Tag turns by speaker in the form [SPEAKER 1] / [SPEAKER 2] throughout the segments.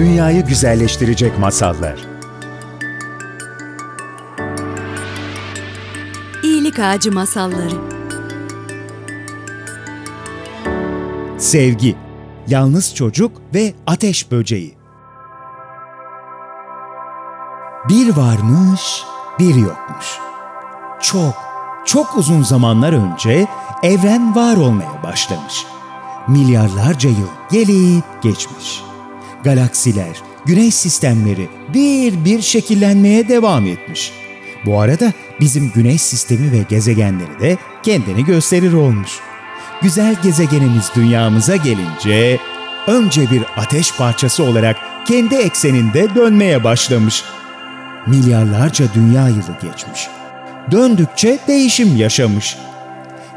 [SPEAKER 1] dünyayı güzelleştirecek masallar.
[SPEAKER 2] İyilik Ağacı Masalları
[SPEAKER 1] Sevgi, Yalnız Çocuk ve Ateş Böceği. Bir varmış, bir yokmuş. Çok, çok uzun zamanlar önce evren var olmaya başlamış. Milyarlarca yıl gelip geçmiş. Galaksiler, güneş sistemleri bir bir şekillenmeye devam etmiş. Bu arada bizim güneş sistemi ve gezegenleri de kendini gösterir olmuş. Güzel gezegenimiz dünyamıza gelince önce bir ateş parçası olarak kendi ekseninde dönmeye başlamış. Milyarlarca dünya yılı geçmiş. Döndükçe değişim yaşamış.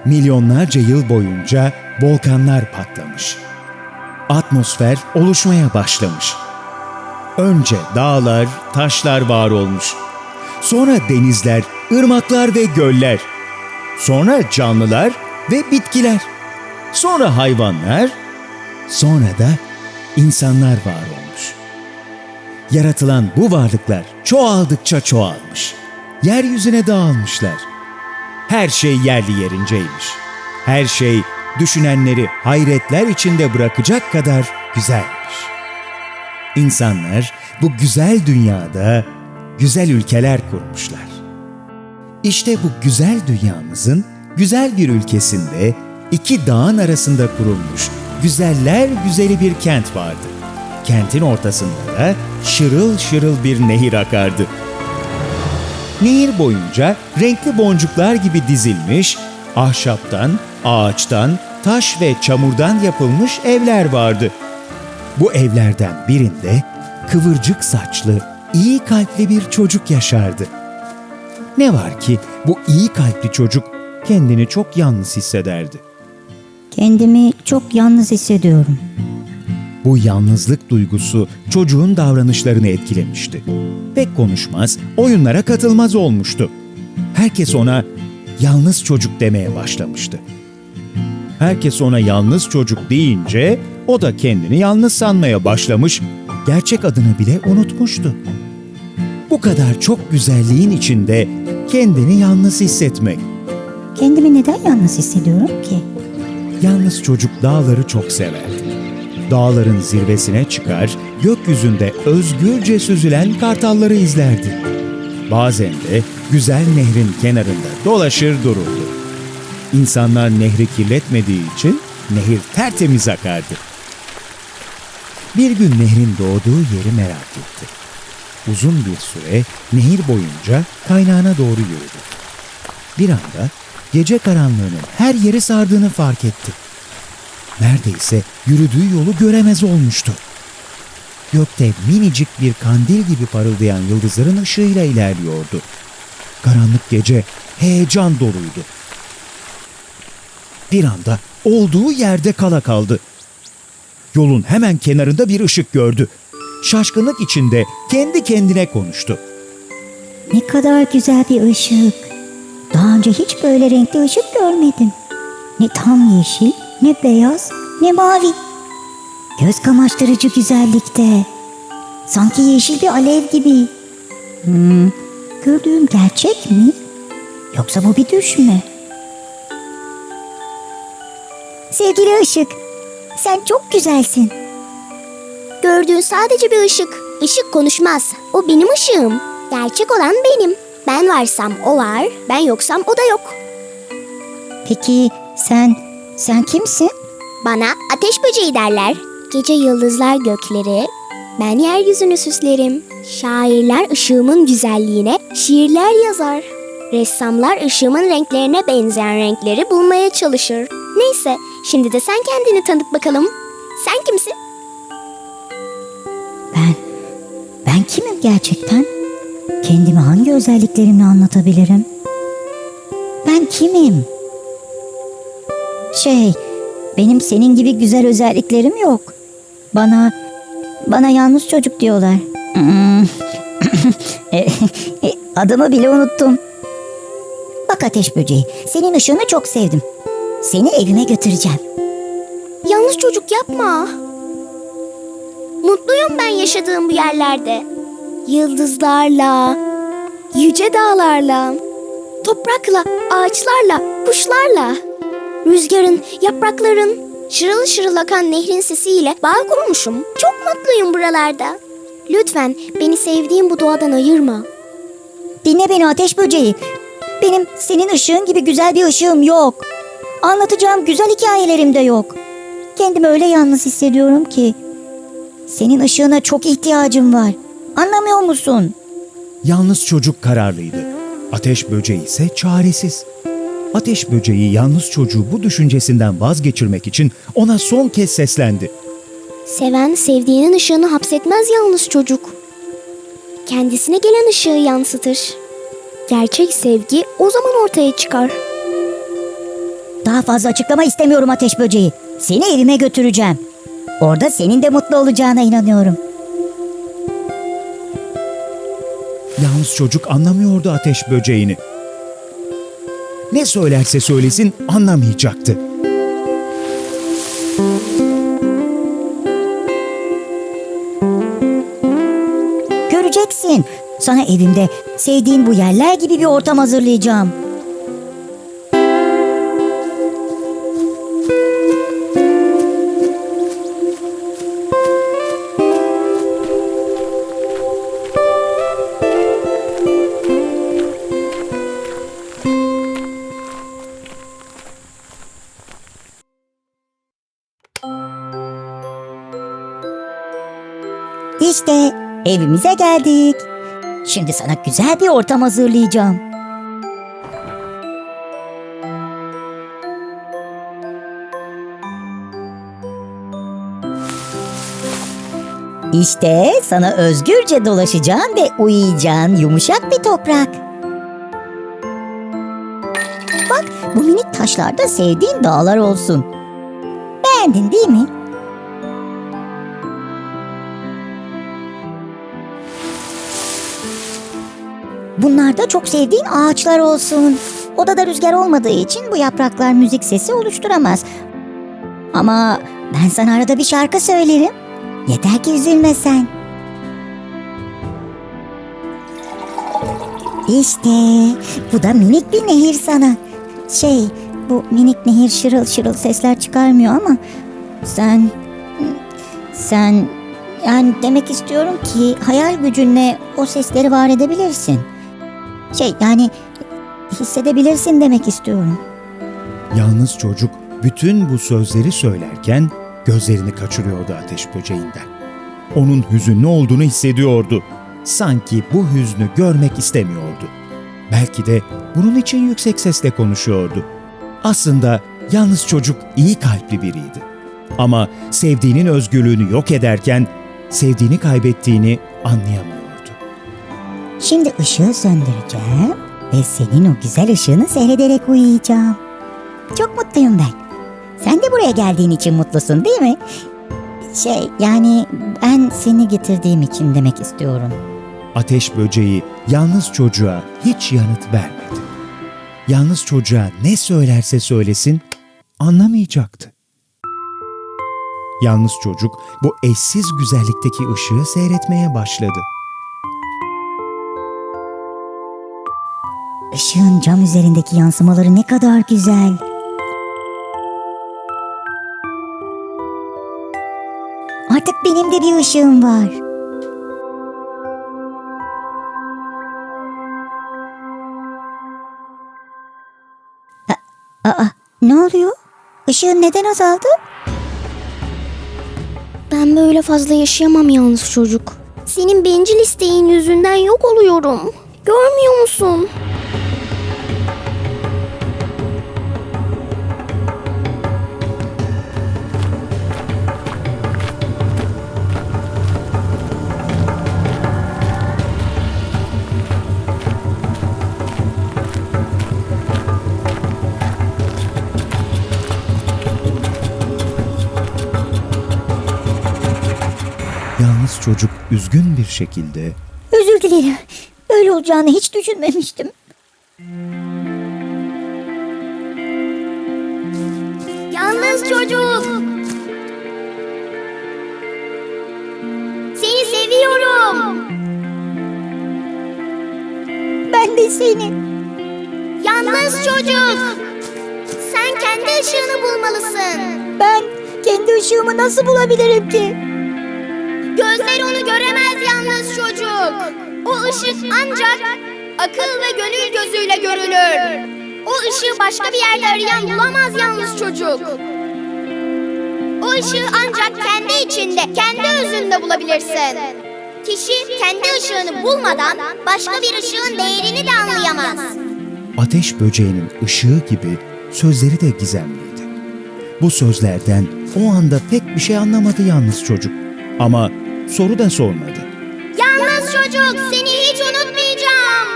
[SPEAKER 1] Milyonlarca yıl boyunca volkanlar patlamış. Atmosfer oluşmaya başlamış. Önce dağlar, taşlar var olmuş. Sonra denizler, ırmaklar ve göller. Sonra canlılar ve bitkiler. Sonra hayvanlar, sonra da insanlar var olmuş. Yaratılan bu varlıklar çoğaldıkça çoğalmış. Yeryüzüne dağılmışlar. Her şey yerli yerinceymiş. Her şey düşünenleri hayretler içinde bırakacak kadar güzelmiş. İnsanlar bu güzel dünyada güzel ülkeler kurmuşlar. İşte bu güzel dünyamızın güzel bir ülkesinde iki dağın arasında kurulmuş güzeller güzeli bir kent vardı. Kentin ortasında da şırıl şırıl bir nehir akardı. Nehir boyunca renkli boncuklar gibi dizilmiş, ahşaptan, ağaçtan, taş ve çamurdan yapılmış evler vardı. Bu evlerden birinde kıvırcık saçlı, iyi kalpli bir çocuk yaşardı. Ne var ki bu iyi kalpli çocuk kendini çok yalnız hissederdi.
[SPEAKER 3] Kendimi çok yalnız hissediyorum.
[SPEAKER 1] Bu yalnızlık duygusu çocuğun davranışlarını etkilemişti. Pek konuşmaz, oyunlara katılmaz olmuştu. Herkes ona yalnız çocuk demeye başlamıştı. Herkes ona yalnız çocuk deyince o da kendini yalnız sanmaya başlamış, gerçek adını bile unutmuştu. Bu kadar çok güzelliğin içinde kendini yalnız hissetmek.
[SPEAKER 3] Kendimi neden yalnız hissediyorum ki?
[SPEAKER 1] Yalnız çocuk dağları çok severdi. Dağların zirvesine çıkar, gökyüzünde özgürce süzülen kartalları izlerdi. Bazen de güzel nehrin kenarında dolaşır dururdu. İnsanlar nehri kirletmediği için nehir tertemiz akardı. Bir gün nehrin doğduğu yeri merak etti. Uzun bir süre nehir boyunca kaynağına doğru yürüdü. Bir anda gece karanlığının her yeri sardığını fark etti. Neredeyse yürüdüğü yolu göremez olmuştu. Gökte minicik bir kandil gibi parıldayan yıldızların ışığıyla ilerliyordu. Karanlık gece heyecan doluydu. Bir anda olduğu yerde kala kaldı. Yolun hemen kenarında bir ışık gördü. Şaşkınlık içinde kendi kendine konuştu.
[SPEAKER 3] Ne kadar güzel bir ışık. Daha önce hiç böyle renkli ışık görmedim. Ne tam yeşil, ne beyaz, ne mavi. Göz kamaştırıcı güzellikte. Sanki yeşil bir alev gibi. Hmm, gördüğüm gerçek mi? Yoksa bu bir düş mü? Sevgili ışık, sen çok güzelsin.
[SPEAKER 4] Gördüğün sadece bir ışık. Işık konuşmaz. O benim ışığım. Gerçek olan benim. Ben varsam o var, ben yoksam o da yok.
[SPEAKER 3] Peki sen, sen kimsin?
[SPEAKER 4] Bana ateş böceği derler. Gece yıldızlar gökleri, ben yeryüzünü süslerim. Şairler ışığımın güzelliğine şiirler yazar. Ressamlar ışığımın renklerine benzeyen renkleri bulmaya çalışır. Neyse, şimdi de sen kendini tanıt bakalım. Sen kimsin?
[SPEAKER 3] Ben, ben kimim gerçekten? Kendimi hangi özelliklerimle anlatabilirim? Ben kimim? Şey, benim senin gibi güzel özelliklerim yok. Bana, bana yalnız çocuk diyorlar. Hmm. E, e, Adımı bile unuttum. Bak ateş böceği, senin ışığını çok sevdim. Seni evime götüreceğim.
[SPEAKER 4] Yalnız çocuk yapma. Mutluyum ben yaşadığım bu yerlerde. Yıldızlarla, yüce dağlarla, toprakla, ağaçlarla, kuşlarla. Rüzgarın, yaprakların, şırıl şırıl akan nehrin sesiyle bağ kurmuşum. Çok mutluyum buralarda. Lütfen beni sevdiğim bu doğadan ayırma.
[SPEAKER 3] Dinle beni ateş böceği. Benim senin ışığın gibi güzel bir ışığım yok. Anlatacağım güzel hikayelerim de yok. Kendimi öyle yalnız hissediyorum ki. Senin ışığına çok ihtiyacım var. Anlamıyor musun?
[SPEAKER 1] Yalnız çocuk kararlıydı. Ateş böceği ise çaresiz. Ateş böceği yalnız çocuğu bu düşüncesinden vazgeçirmek için ona son kez seslendi.
[SPEAKER 4] Seven sevdiğinin ışığını hapsetmez yalnız çocuk. Kendisine gelen ışığı yansıtır. Gerçek sevgi o zaman ortaya çıkar.
[SPEAKER 3] Daha fazla açıklama istemiyorum ateş böceği. Seni evime götüreceğim. Orada senin de mutlu olacağına inanıyorum.
[SPEAKER 1] Yalnız çocuk anlamıyordu ateş böceğini. Ne söylerse söylesin anlamayacaktı.
[SPEAKER 3] Göreceksin. Sana evimde sevdiğin bu yerler gibi bir ortam hazırlayacağım. İşte evimize geldik. Şimdi sana güzel bir ortam hazırlayacağım. İşte sana özgürce dolaşacağın ve uyuyacağın yumuşak bir toprak. Bak bu minik taşlarda sevdiğin dağlar olsun. Beğendin değil mi? Bunlar da çok sevdiğin ağaçlar olsun. Odada rüzgar olmadığı için bu yapraklar müzik sesi oluşturamaz. Ama ben sana arada bir şarkı söylerim. Yeter ki üzülme sen. İşte bu da minik bir nehir sana. Şey bu minik nehir şırıl şırıl sesler çıkarmıyor ama sen sen yani demek istiyorum ki hayal gücünle o sesleri var edebilirsin. Şey yani hissedebilirsin demek istiyorum.
[SPEAKER 1] Yalnız çocuk bütün bu sözleri söylerken gözlerini kaçırıyordu ateş böceğinden. Onun hüzünlü olduğunu hissediyordu. Sanki bu hüznü görmek istemiyordu. Belki de bunun için yüksek sesle konuşuyordu. Aslında yalnız çocuk iyi kalpli biriydi. Ama sevdiğinin özgürlüğünü yok ederken sevdiğini kaybettiğini anlayamıyordu.
[SPEAKER 3] Şimdi ışığı söndüreceğim ve senin o güzel ışığını seyrederek uyuyacağım. Çok mutluyum ben. Sen de buraya geldiğin için mutlusun değil mi? Şey yani ben seni getirdiğim için demek istiyorum.
[SPEAKER 1] Ateş böceği yalnız çocuğa hiç yanıt vermedi. Yalnız çocuğa ne söylerse söylesin anlamayacaktı. Yalnız çocuk bu eşsiz güzellikteki ışığı seyretmeye başladı.
[SPEAKER 3] Işığın cam üzerindeki yansımaları ne kadar güzel. Artık benim de bir ışığım var. A- Aa, ne oluyor? Işığın neden azaldı?
[SPEAKER 4] Ben böyle fazla yaşayamam yalnız çocuk. Senin bencil isteğin yüzünden yok oluyorum. Görmüyor musun?
[SPEAKER 1] Çocuk üzgün bir şekilde
[SPEAKER 3] Özür dilerim. Böyle olacağını hiç düşünmemiştim.
[SPEAKER 4] Yalnız çocuk. seviyorum.
[SPEAKER 3] Ben de seni.
[SPEAKER 4] Yalnız çocuk. Sen kendi ışığını bulmalısın.
[SPEAKER 3] Ben kendi ışığımı nasıl bulabilirim ki?
[SPEAKER 4] Gözler onu göremez yalnız çocuk. O ışık ancak akıl ve gönül gözüyle görülür. O ışığı başka bir yerde arayan bulamaz yalnız çocuk. O ışığı ancak kendi içinde, kendi özünde bulabilirsin. Kişi kendi ışığını bulmadan başka bir ışığın değerini de anlayamaz.
[SPEAKER 1] Ateş böceğinin ışığı gibi sözleri de gizemliydi. Bu sözlerden o anda pek bir şey anlamadı yalnız çocuk. Ama soru da sormadı.
[SPEAKER 4] Yalnız çocuk seni hiç unutmayacağım.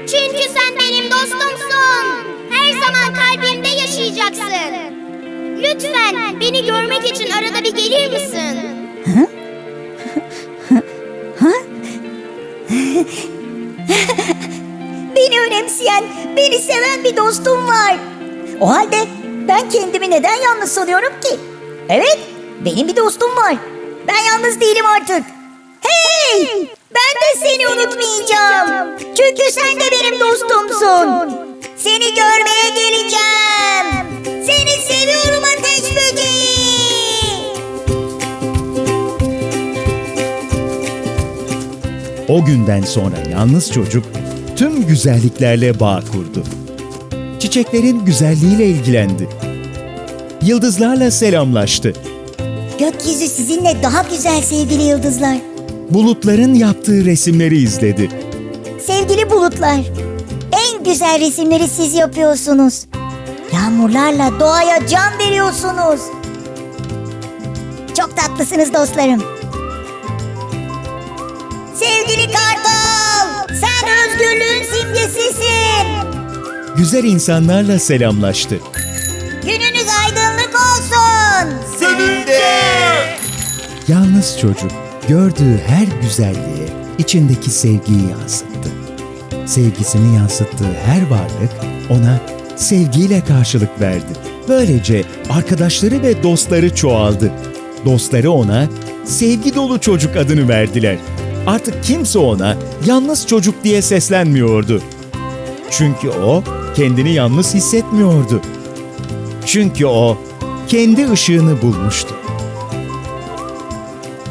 [SPEAKER 4] Çünkü sen benim dostumsun. Her zaman kalbimde yaşayacaksın. Lütfen beni görmek için arada bir gelir misin?
[SPEAKER 3] Beni önemseyen, beni seven bir dostum var. O halde ben kendimi neden yalnız sanıyorum ki? Evet, benim bir dostum var. Ben yalnız değilim artık. Hey! Ben de seni unutmayacağım. Çünkü sen de benim dostumsun. Seni görmeye geleceğim. Seni seviyorum ateş böceği.
[SPEAKER 1] O günden sonra yalnız çocuk tüm güzelliklerle bağ kurdu. Çiçeklerin güzelliğiyle ilgilendi. Yıldızlarla selamlaştı.
[SPEAKER 3] Gökyüzü sizinle daha güzel sevgili yıldızlar.
[SPEAKER 1] Bulutların yaptığı resimleri izledi.
[SPEAKER 3] Sevgili bulutlar, en güzel resimleri siz yapıyorsunuz. Yağmurlarla doğaya can veriyorsunuz. Çok tatlısınız dostlarım. Sevgili kartal, sen özgürlüğün simgesisin.
[SPEAKER 1] Güzel insanlarla selamlaştı.
[SPEAKER 3] Olsun.
[SPEAKER 1] Yalnız çocuk gördüğü her güzelliğe içindeki sevgiyi yansıttı. Sevgisini yansıttığı her varlık ona sevgiyle karşılık verdi. Böylece arkadaşları ve dostları çoğaldı. Dostları ona sevgi dolu çocuk adını verdiler. Artık kimse ona yalnız çocuk diye seslenmiyordu. Çünkü o kendini yalnız hissetmiyordu. Çünkü o kendi ışığını bulmuştu.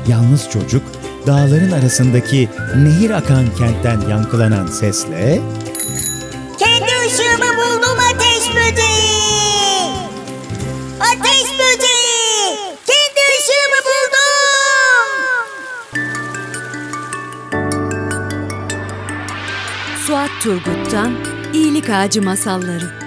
[SPEAKER 1] Yalnız çocuk dağların arasındaki nehir akan kentten yankılanan sesle
[SPEAKER 3] Kendi ışığımı buldum ateş böceği. Ateş böceği. Kendi ışığımı buldum.
[SPEAKER 2] Suat Turgut'tan İyilik Ağacı Masalları